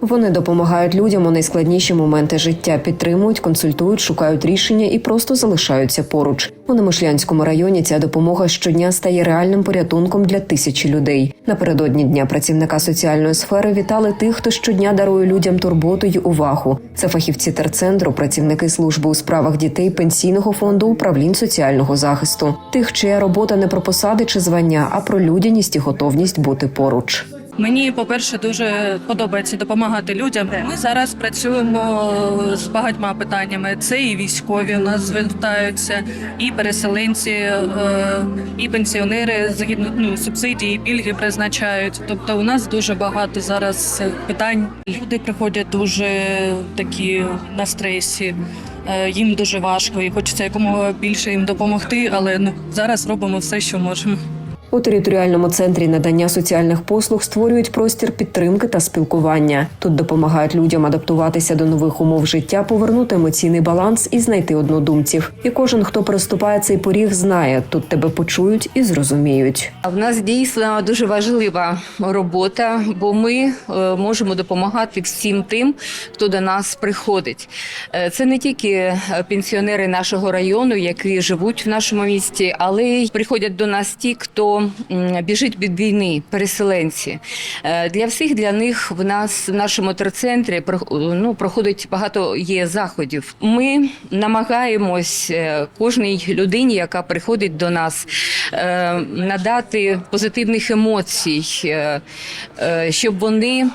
Вони допомагають людям у найскладніші моменти життя, підтримують, консультують, шукають рішення і просто залишаються поруч. У Немишлянському районі ця допомога щодня стає реальним порятунком для тисячі людей. Напередодні дня працівника соціальної сфери вітали тих, хто щодня дарує людям турботу й увагу. Це фахівці терцентру, працівники служби у справах дітей, пенсійного фонду, управлінь соціального захисту, тих, чия робота не про посади чи звання, а про людяність і готовність бути поруч. Мені, по-перше, дуже подобається допомагати людям. Ми зараз працюємо з багатьма питаннями. Це і військові у нас звертаються, і переселенці, е, і пенсіонери згідно ну, субсидії, пільги призначають. Тобто, у нас дуже багато зараз питань. Люди приходять дуже такі на стресі. е, Їм дуже важко і хочеться якомога більше їм допомогти, але ну зараз робимо все, що можемо. У територіальному центрі надання соціальних послуг створюють простір підтримки та спілкування. Тут допомагають людям адаптуватися до нових умов життя, повернути емоційний баланс і знайти однодумців. І кожен, хто переступає цей поріг, знає, тут тебе почують і зрозуміють. В нас дійсно дуже важлива робота, бо ми е, можемо допомагати всім тим, хто до нас приходить. Е, Це не тільки е, пенсіонери нашого району, які живуть в нашому місті, але й приходять до нас ті, хто біжить від війни, переселенці. Е, Для всіх для них в нас в нашому терцентрі ну, проходить багато є заходів. Ми намагаємось е, кожній людині, яка приходить до нас, е, надати позитивних емоцій, щоб вони.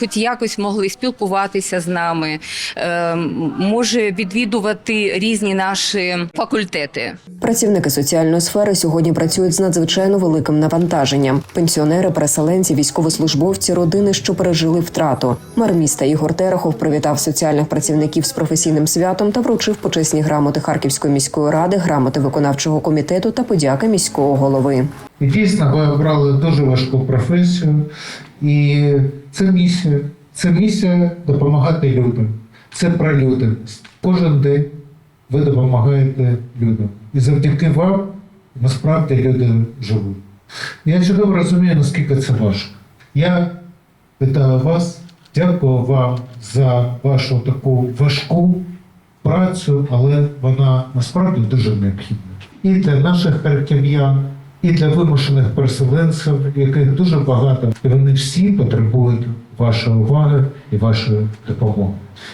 Хоч якось могли спілкуватися з нами, е, може відвідувати різні наші факультети. Працівники соціальної сфери сьогодні працюють з надзвичайно великим навантаженням. Пенсіонери, переселенці, військовослужбовці, родини, що пережили втрату. Мер міста Ігор Терехов привітав соціальних працівників з професійним святом та вручив почесні грамоти Харківської міської ради, грамоти виконавчого комітету та подяки міського голови. І дійсно ви обрали дуже важку професію, і це місія. Це місія допомагати людям. Це про людяність. Кожен день ви допомагаєте людям. І завдяки вам насправді люди живуть. Я чудово розумію, наскільки це важко. Я вітаю вас, дякую вам за вашу таку важку працю, але вона насправді дуже необхідна. І для наших харків'ян, і для вимушених переселенців, яких дуже багато, і вони всі потребують вашої уваги і вашої допомоги.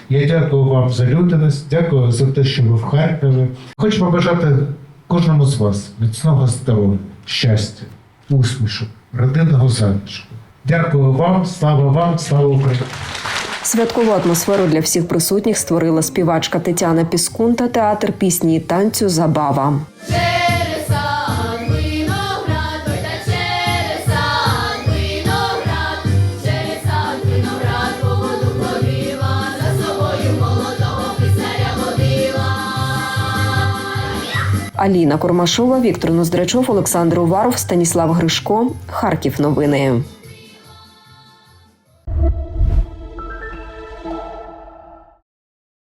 Я дякую вам за людяність, дякую за те, що ви в Харкові. Хочу побажати кожному з вас міцного здоров'я, щастя, усмішок, родинного затишку. Дякую вам, слава вам, слава Україні! Святкову атмосферу для всіх присутніх створила співачка Тетяна Піскун та театр пісні і танцю Забава. Аліна Кормашова, Віктор Ноздрачов, Олександр Уваров, Станіслав Гришко. Харків. Новини.